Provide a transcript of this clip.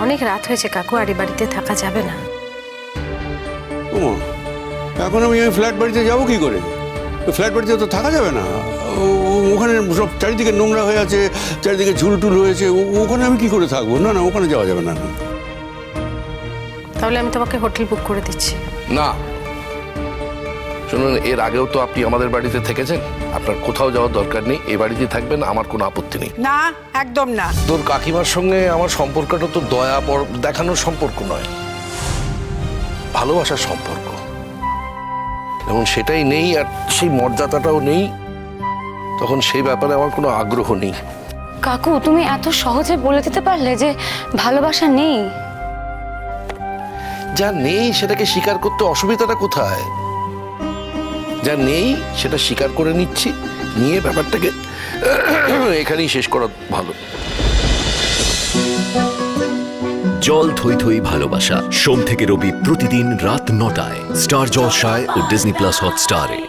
অনেক রাত হয়েছে কাকু আর এ বাড়িতে থাকা যাবে না। ও এখন আমি ওই ফ্ল্যাট বাড়িতে যাব কি করে? ওই ফ্ল্যাট বাড়িতে তো থাকা যাবে না। ও- ও- ওখানে সব চারিদিকে নোংরা হয়ে আছে চারিদিকে ঝুলটুল হয়েছে ও- ওখানে আমি কি করে থাকব? না না ওখানে যাওয়া যাবে না। তাহলে আমি তোমাকে হোটেল বুক করে দিচ্ছি। না শুনুন এর আগেও তো আপনি আমাদের বাড়িতে থেকেছেন। আপনার কোথাও যাওয়ার দরকার নেই এই বাড়িতে থাকবেন আমার কোনো আপত্তি নেই। না একদম না। তোর কাকিমার সঙ্গে আমার সম্পর্কটা তো দয়া পর দেখানোর সম্পর্ক নয়। ভালোবাসার সম্পর্ক। এবং সেটাই নেই আর সেই মর্যাদাটাও নেই তখন সেই ব্যাপারে আমার কোনো আগ্রহ নেই। কাকু তুমি এত সহজে বলে দিতে পারলে যে ভালোবাসা নেই। যা নেই সেটাকে স্বীকার করতে অসুবিধাটা কোথায়? যা নেই সেটা স্বীকার করে নিচ্ছি। নিয়ে ব্যাপারটাকে এখানেই শেষ করা ভালো। জল থই থই ভালোবাসা। সোম থেকে রবি প্রতিদিন রাত নটায়। স্টার জলসায় ও ডিজনি প্লাস হটস্টারে।